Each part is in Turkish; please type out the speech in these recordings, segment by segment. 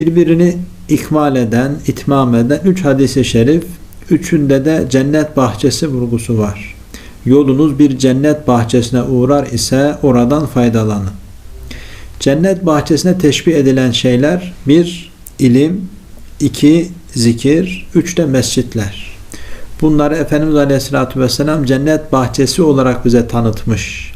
birbirini ikmal eden, itmam eden üç hadisi şerif, üçünde de cennet bahçesi vurgusu var. Yolunuz bir cennet bahçesine uğrar ise oradan faydalanın. Cennet bahçesine teşbih edilen şeyler bir ilim, iki zikir, üç de mescitler. Bunları Efendimiz Aleyhisselatü Vesselam cennet bahçesi olarak bize tanıtmış.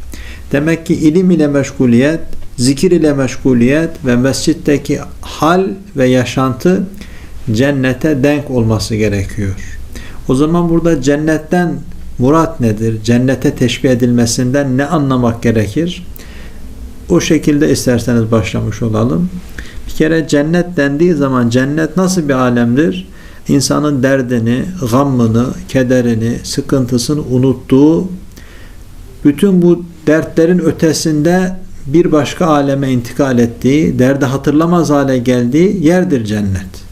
Demek ki ilim ile meşguliyet, zikir ile meşguliyet ve mescitteki hal ve yaşantı cennete denk olması gerekiyor. O zaman burada cennetten murat nedir? Cennete teşbih edilmesinden ne anlamak gerekir? O şekilde isterseniz başlamış olalım. Bir kere cennet dendiği zaman cennet nasıl bir alemdir? İnsanın derdini, gammını, kederini, sıkıntısını unuttuğu, bütün bu dertlerin ötesinde bir başka aleme intikal ettiği, derdi hatırlamaz hale geldiği yerdir cennet.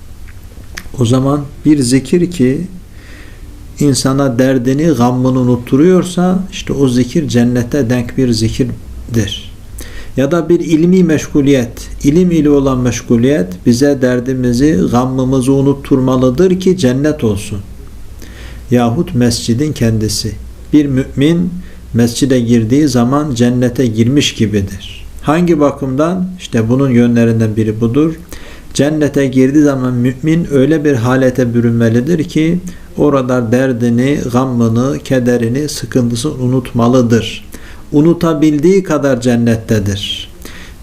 O zaman bir zikir ki insana derdini, gammını unutturuyorsa işte o zikir cennete denk bir zikirdir. Ya da bir ilmi meşguliyet, ilim ile olan meşguliyet bize derdimizi, gammımızı unutturmalıdır ki cennet olsun. Yahut mescidin kendisi. Bir mümin mescide girdiği zaman cennete girmiş gibidir. Hangi bakımdan? İşte bunun yönlerinden biri budur. Cennete girdiği zaman mümin öyle bir halete bürünmelidir ki orada derdini, gammını, kederini, sıkıntısını unutmalıdır. Unutabildiği kadar cennettedir.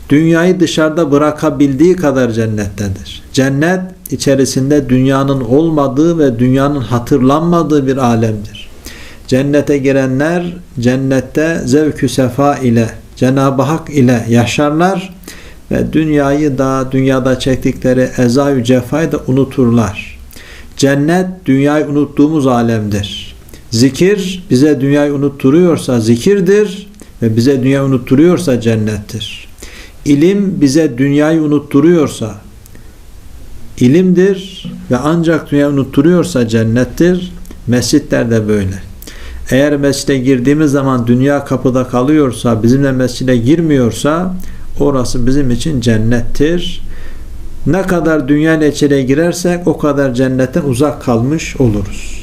Dünyayı dışarıda bırakabildiği kadar cennettedir. Cennet içerisinde dünyanın olmadığı ve dünyanın hatırlanmadığı bir alemdir. Cennete girenler cennette zevkü sefa ile Cenab-ı Hak ile yaşarlar ve dünyayı da dünyada çektikleri ezayü cefayı da unuturlar. Cennet dünyayı unuttuğumuz alemdir. Zikir bize dünyayı unutturuyorsa zikirdir ve bize dünyayı unutturuyorsa cennettir. İlim bize dünyayı unutturuyorsa ilimdir ve ancak dünyayı unutturuyorsa cennettir. Mescitler de böyle. Eğer mescide girdiğimiz zaman dünya kapıda kalıyorsa, bizimle mescide girmiyorsa orası bizim için cennettir. Ne kadar dünya ile içeriye girersek o kadar cennetten uzak kalmış oluruz.